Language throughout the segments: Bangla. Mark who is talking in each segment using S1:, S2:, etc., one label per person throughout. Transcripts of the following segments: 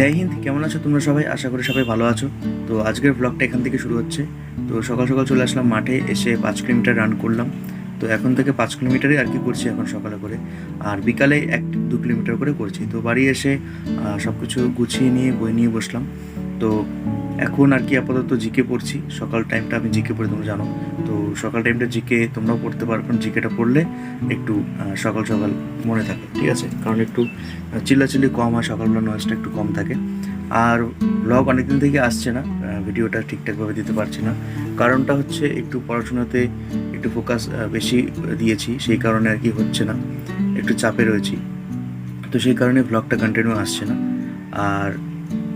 S1: জয় হিন্দ, কেমন আছো তোমরা সবাই? আশা করি সবাই ভালো আছো। তো আজকের ব্লগটা এখান থেকে শুরু হচ্ছে। তো সকাল সকাল চলে আসলাম মাঠে, এসে পাঁচ কিলোমিটার রান করলাম। তো এখন থেকে পাঁচ কিলোমিটারই আর কি করছি এখন সকালে করে। আর বিকালে এক দু কিলোমিটার করে করছি। তো বাড়ি এসে সব কিছু গুছিয়ে নিয়ে, বই নিয়ে বসলাম। তো এখন আর কি আপাতত জিকে পড়ছি। সকাল টাইমটা আমি জিকে পড়ি, তোমরা জানো। তো সকাল টাইমটা জিকে তোমরাও পড়তে পারো, কারণ জিকেটা পড়লে একটু সকাল সকাল মনে থাকে, ঠিক আছে? কারণ একটু চিল্লাচিল্লি কম হয়, সকালবেলা নয়েজটা একটু কম থাকে। আর ব্লগ অনেকদিন থেকে আসছে না ভিডিওটা ঠিকঠাকভাবে দিতে পারছি না। কারণটা হচ্ছে একটু পড়াশোনাতে একটু ফোকাস বেশি দিয়েছি, সেই কারণে আর কি হচ্ছে না। একটু চাপে রয়েছি। তো সেই কারণে ব্লগটা কন্টিনিউ আসছে না। আর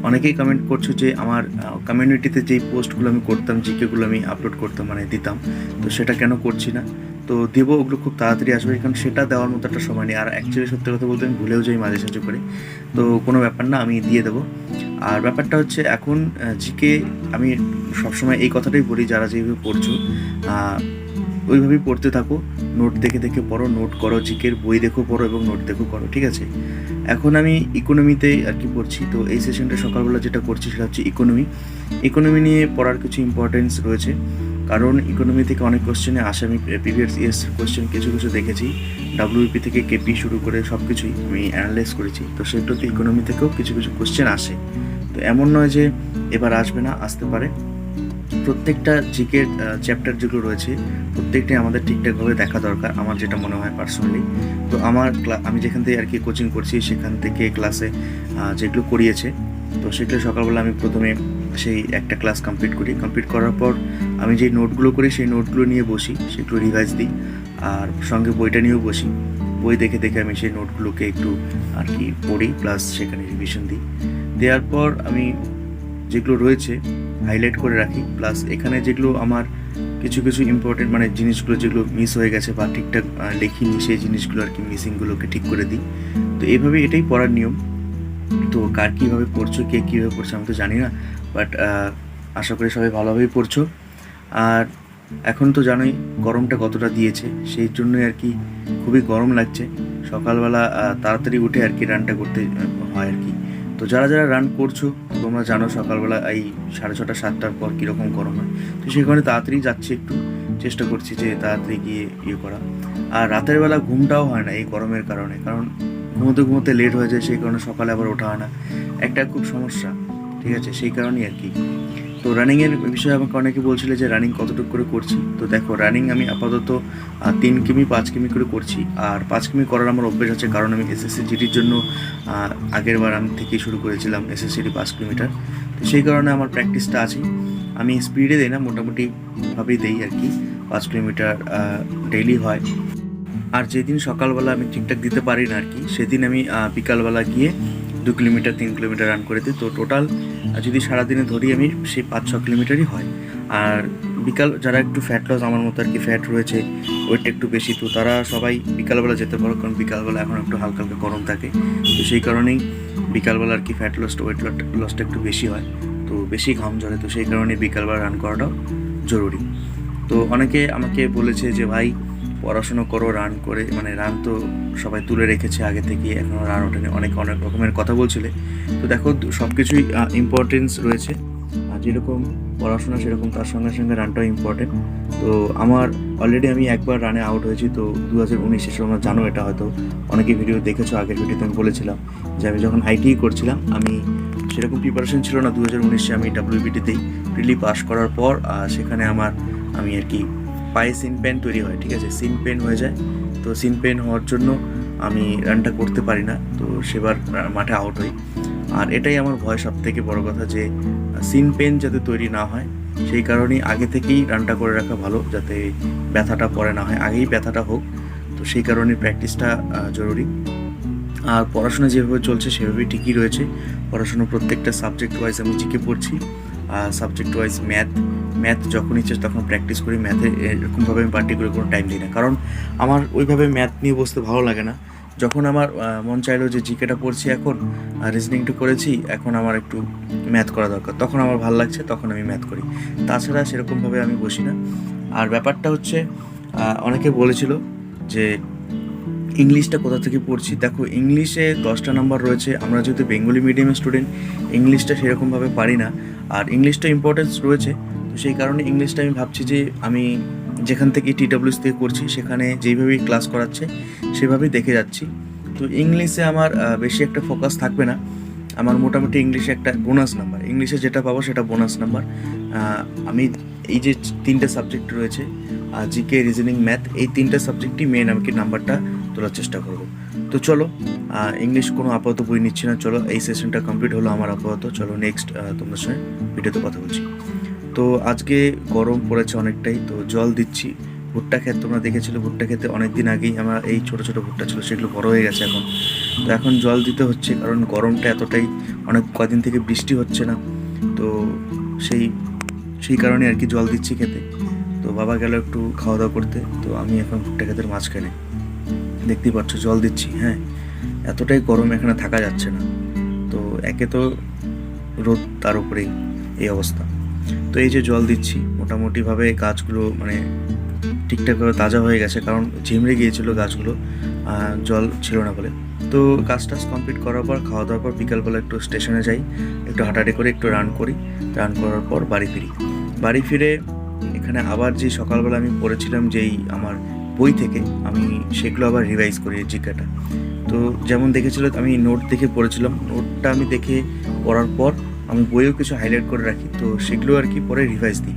S1: অনেকেই কমেন্ট করছ যে আমার কমিউনিটিতে যেই পোস্টগুলো আমি করতাম, জিকেগুলো আমি আপলোড করতাম মানে দিতাম। তো সেটা কেন করছি না? তো দেবো ওগুলো খুব তাড়াতাড়ি আসবে, কারণ সেটা দেওয়ার মতো একটা সময় নেই। আর অ্যাকচুয়ালি সত্যি কথা বলতে আমি ভুলেও যাই মাঝে সাঝে করে। তো কোনো ব্যাপার না, আমি দিয়ে দেবো। আর ব্যাপারটা হচ্ছে এখন জিকে, আমি সবসময় এই কথাটাই বলি, যারা যেভাবে পড়ছো ওইভাবেই পড়তে থাকো। নোট দেখে দেখে পড়ো নোট করো, জিকের বই দেখো পড়ো এবং নোট দেখো করো, ঠিক আছে? এখন আমি ইকোনমিতে আর কি পড়ছি। তো এই সেশনটা সকালবেলা যেটা করছি সেটা হচ্ছে ইকোনমি ইকোনমি নিয়ে পড়ার কিছু ইম্পর্টেন্স রয়েছে। কারণ ইকোনমি থেকে অনেক কোশ্চেনে আসে। আমি প্রিভিয়াস ইয়ার্স কোশ্চেন কিছু কিছু দেখেছি। ডাব্লিউপি থেকে কেপি শুরু করে সব কিছুই আমি অ্যানালাইজ করেছি। তো সেগুলোতে ইকোনমি থেকেও কিছু কিছু কোশ্চেন আসে। তো এমন নয় যে এবার আসবে না, আসতে পারে। প্রত্যেকটা জিকের চ্যাপ্টার যেগুলো রয়েছে, প্রত্যেকটাই আমাদের ঠিকঠাকভাবে দেখা দরকার, আমার যেটা মনে হয় পার্সোনালি তো আমার আমি যেখান থেকে আর কি কোচিং করছি, সেখান থেকে ক্লাসে যেগুলো করিয়েছে, তো সেগুলো সকালবেলা আমি প্রথমে সেই একটা ক্লাস কমপ্লিট করি। কমপ্লিট করার পর আমি যেই নোটগুলো করি, সেই নোটগুলো নিয়ে বসি, সেগুলো রিভাইজ দিই, আর সঙ্গে বইটা নিয়েও বসি। বই দেখে দেখে আমি সেই নোটগুলোকে একটু আর কি পড়ি প্লাস সেখানে রিভিশন দিই। দেওয়ার পর আমি যেগুলো রয়েছে হাইলাইট করে রাখি। প্লাস এখানে যেগুলো আমার কিছু কিছু ইম্পর্টেন্ট মানে জিনিসগুলো যেগুলো মিস হয়ে গেছে বা ঠিকঠাক লিখিনি, সেই জিনিসগুলো আর কি মিসিংগুলোকে ঠিক করে দিই। তো এইভাবে এটাই পড়ার নিয়ম। তো কার কীভাবে পড়ছো, কে কীভাবে পড়ছো আমি তো জানি না বাট আশা করি সবাই ভালোভাবেই পড়ছো। আর এখন তো জানোই গরমটা কতটা দিয়েছে, সেই জন্যই আর কি খুবই গরম লাগছে। সকালবেলা তাড়াতাড়ি উঠে আর কি রানটা করতে হয় আর কি। তো যারা যারা রান করছ, তোমরা জানো সকালবেলা এই সাড়ে ছটা, সাতটার পর কীরকম গরম হয়। তো সেই কারণে তাড়াতাড়ি যাচ্ছি একটু। চেষ্টা করছি যে তাড়াতাড়ি গিয়ে ইয়ে করা। আর রাতের বেলা ঘুমটাও হয় না এই গরমের কারণে। কারণ ঘুমোতে ঘুমোতে লেট হয়ে যায়, সেই কারণে সকালে আবার ওঠা হয় না। একটা খুব সমস্যা, ঠিক আছে? সেই কারণেই আর কি। তো রানিংয়ের বিষয়ে আমাকে অনেকে বলছিল যে রানিং কতটুকু করে করছি। তো দেখো রানিং আমি আপাতত তিন কিমি, পাঁচ কিমি করে করছি। আর পাঁচ কিমি করার আমার অভ্যেস আছে কারণ আমি এসএসসি জিডির জন্য আগের বার আমি থেকেই শুরু করেছিলাম এসএসসিডি পাঁচ কিলোমিটার। তো সেই কারণে আমার প্র্যাকটিসটা আছে। আমি স্পিডে দিই না, মোটামুটি ভাবেই দিই আর কি। পাঁচ কিলোমিটার ডেইলি হয়। আর যেদিন সকালবেলা আমি ঠিকঠাক দিতে পারি না আর কি, সেদিন আমি বিকালবেলা গিয়ে দু কিলোমিটার, তিন কিলোমিটার রান করে দিই। তো টোটাল যদি সারাদিনে ধরি আমি, সেই পাঁচ, ছ কিলোমিটারই হয়। আর বিকাল, যারা একটু ফ্যাট লস আমার মতো আর কি ফ্যাট রয়েছে ওয়েটটা একটু বেশি, তো তারা সবাই বিকালবেলা যেতে পারো, কারণ বিকালবেলা এখন একটু হালকা হালকা গরম থাকে। তো সেই কারণেই বিকালবেলা আর কি ফ্যাট লসটা ওয়েট লসটা একটু বেশি হয়। তো বেশি ঘাম ঝরে, তো সেই কারণে বিকালবেলা রান করাটাও জরুরি। তো অনেকে আমাকে বলেছে যে, ভাই পড়াশুনো করো রান করে মানে রান তো সবাই তুলে রেখেছে আগে থেকে এখনও রান ওঠেনি, অনেক অনেক রকমের কথা বলছিলে। তো দেখো সব কিছুই ইম্পর্টেন্স রয়েছে। আর যেরকম পড়াশোনা, সেরকম তার সঙ্গে সঙ্গে রানটাও ইম্পর্টেন্ট তো আমার অলরেডি আমি একবার রানে আউট হয়েছি, তো দু হাজার উনিশে তোমরা জানো এটা হয়তো, অনেকে ভিডিও দেখেছ, আগের ভিডিওতে আমি বলেছিলাম যে আমি যখন আইটিই করছিলাম, আমি সেরকম প্রিপারেশন ছিল না দু হাজার উনিশে আমি ডাব্লিউবিটিতেই প্রিলি পাস করার পর সেখানে আমার, আমি আর কি পায়ে সিন পেন তৈরি হয়, ঠিক আছে? সিন পেন হয়ে যায়। তো সিন পেন হওয়ার জন্য আমি রানটা করতে পারি না, তো সেবার মাঠে আউট হই। আর এটাই আমার ভয় সব থেকে বড় কথা যে, সিন পেন যাতে তৈরি না হয়, সেই কারণেই আগে থেকেই রানটা করে রাখা ভালো, যাতে ব্যথাটা পরে না হয়। আগেই ব্যথাটা হোক, তো সেই কারণে প্র্যাকটিসটা জরুরি। আর পড়াশোনা যেভাবে চলছে, সেভাবেই ঠিকই রয়েছে। পড়াশোনা প্রত্যেকটা সাবজেক্ট ওয়াইজ আমি জিকে পড়ছি। সাবজেক্ট ওয়াইজ ম্যাথ ম্যাথ যখন ইচ্ছে তখন প্র্যাকটিস করি ম্যাথে এরকমভাবে আমি পার্টিকুলার কোনো টাইম দিই না। কারণ আমার ওইভাবে ম্যাথ নিয়ে বসতে ভালো লাগে না। যখন আমার মন চাইলো যে জিকেটা পড়ছি এখন রিজনিংটা করেছি, এখন আমার একটু ম্যাথ করা দরকার। তখন আমার ভালো লাগছে, তখন আমি ম্যাথ করি। তাছাড়া সেরকমভাবে আমি বসি না। আর ব্যাপারটা হচ্ছে অনেকে বলেছিল যে ইংলিশটা কোথা থেকে পড়ছি? দেখো, ইংলিশে দশটা নাম্বার রয়েছে। আমরা যেহেতু বেঙ্গলি মিডিয়ামের স্টুডেন্ট ইংলিশটা সেরকমভাবে পারি না। আর ইংলিশটা ইম্পর্টেন্স রয়েছে, তো সেই কারণে ইংলিশটা আমি ভাবছি যে আমি যেখান থেকে টিডাব্লিউএস থেকে করছি, সেখানে যেইভাবেই ক্লাস করাচ্ছে, সেভাবেই দেখে যাচ্ছি। তো ইংলিশে আমার বেশি একটা ফোকাস থাকবে না। আমার মোটামুটি ইংলিশে একটা বোনাস নাম্বার ইংলিশে যেটা পাবো সেটা বোনাস নাম্বার আমি এই যে তিনটে সাবজেক্ট রয়েছে জিকে রিজনিং ম্যাথ এই তিনটে সাবজেক্টই মেন আমি কি নাম্বারটা তোলার চেষ্টা করব। তো চলো ইংলিশ কোনো আপাতত বই নিচ্ছি না, চলো এই সেশনটা কমপ্লিট হলো আমার আপাতত, চলো নেক্সট তোমাদের সঙ্গে ভিডিওতে কথা বলছি। তো আজকে গরম পড়েছে অনেকটাই, তো জল দিচ্ছি, ভুট্টা ক্ষেত তোমরা দেখেছিলে, ভুট্টা খেতে অনেক দিন আগেই আমার এই ছোট ছোট ভুট্টা ছিল, সেগুলো বড় হয়ে গেছে এখন। তো এখন জল দিতে হচ্ছে, কারণ গরমটা এতটাই, অনেক কদিন থেকে বৃষ্টি হচ্ছে না, তো সেই সেই কারণে আর কি জল দিচ্ছি খেতে। তো বাবা গেল একটু খাওয়া দাওয়া করতে, তো আমি এখন ভুট্টা ক্ষেতের মাঝখানে। দেখতেই পাচ্ছ, জল দিচ্ছি হ্যাঁ। এতটাই গরম এখানে থাকা যাচ্ছে না। তো একে তো রোদ, তার উপরেই এই অবস্থা। তো এই যে জল দিচ্ছি, মোটামুটিভাবে গাছগুলো মানে ঠিকঠাকভাবে তাজা হয়ে গেছে, কারণ ঝিমড়ে গিয়েছিল গাছগুলো জল ছিল না বলে। তো কাজ টাজ কমপ্লিট করার পর খাওয়া দাওয়ার পর বিকালবেলা একটু স্টেশনে যাই, একটু হাঁটাহাঁটি করে, একটু রান করি। রান করার পর বাড়ি ফিরি। বাড়ি ফিরে এখানে আবার যে সকালবেলা আমি পড়েছিলাম, যেই আমার বই থেকে আমি সেগুলো আবার রিভাইজ করি জিজ্ঞাটা। তো যেমন দেখেছিল, আমি নোট দেখে পড়েছিলাম। নোটটা আমি দেখে পড়ার পর আমি বইও কিছু হাইলাইট করে রাখি। তো সেগুলো আর কি পরে রিভাইজ দিই।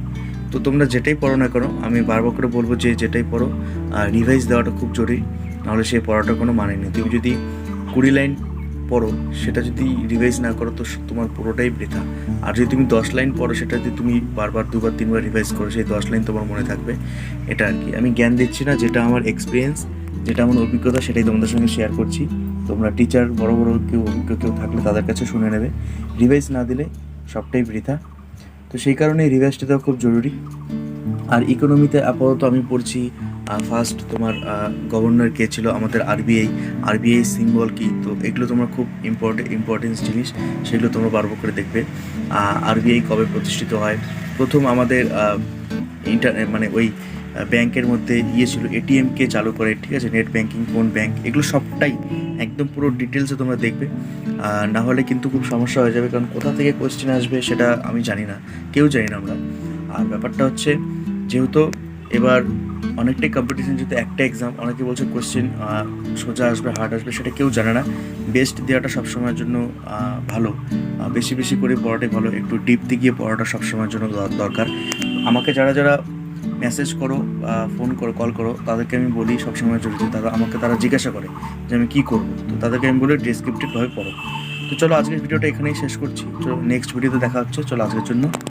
S1: তো তোমরা যেটাই পড়ো না করো আমি বারবার করে বলব যে যেটাই পড়ো, আর রিভাইজ দেওয়াটা খুব জরুরি। নাহলে সেই পড়াটার কোনো মানে নেই। তুমি যদি কুড়ি লাইন পড়ো, সেটা যদি রিভাইজ না করো তো তোমার পুরোটাই বৃথা। আর যদি তুমি দশ লাইন পড়ো, সেটা যদি তুমি বারবার দুবার, তিনবার রিভাইজ করো, সেই দশ লাইন তোমার মনে থাকবে। এটা আর কি। আমি জ্ঞান দিচ্ছি না, যেটা আমার এক্সপিরিয়েন্স যেটা আমার অভিজ্ঞতা, সেটাই তোমাদের সঙ্গে শেয়ার করছি। তোমরা টিচার বড় বড় কেউ, অভিজ্ঞ কেউ থাকলে তাদের কাছে শুনে নেবে। রিভাইজ না দিলে সবটাই বৃথা। তো সেই কারণে রিভাইজটা দেওয়া খুব জরুরি। আর ইকোনমিতে আপাতত আমি পড়ছি ফার্স্ট তোমার গভর্নর কে ছিল আমাদের আরবিআই আরবিআই সিম্বল কি? তো এগুলো তোমরা খুব ইম্পর্টেন্ট ইম্পর্টেন্স জিনিস, সেগুলো তোমরা বারবার করে দেখবে। আরবিআই কবে প্রতিষ্ঠিত হয়? প্রথম আমাদের ইন্টার মানে ওই ব্যাংকের মধ্যে ইয়ে ছিল এটিএম কে চালু করে, ঠিক আছে? নেট ব্যাংকিং কোন ব্যাংক এগুলো সবটাই একদম পুরো ডিটেলসে তোমরা দেখবে। না হলে কিন্তু খুব সমস্যা হয়ে যাবে, কারণ কোথা থেকে কোয়েশ্চেন আসবে সেটা আমি জানি না, কেউ জানি না আমরা। আর ব্যাপারটা হচ্ছে, যেহেতু এবার অনেকটাই কম্পিটিশন যেহেতু একটা এক্সাম অনেকে বলছে কোয়েশ্চেন সোজা আসবে হার্ড আসবে, সেটা কেউ জানে না। বেস্ট দেওয়াটা সবসময়ের জন্য ভালো। বেশি বেশি করে পড়াটাই ভালো। একটু ডিপতে গিয়ে পড়াটা সবসময়ের জন্য দর- দরকার। আমাকে যারা যারা মেসেজ করো ফোন করো কল করো, তাদেরকে আমি বলি সবসময় জড়িত তারা আমাকে, তারা জিজ্ঞাসা করে যে আমি কী করব। তো তাদেরকে আমি বলি ডেসক্রিপটিভভাবে পড়ো। তো চলো আজকের ভিডিওটা এখানেই শেষ করছি। চলো নেক্সট ভিডিওতে দেখা হচ্ছে। চলো আজকের জন্য।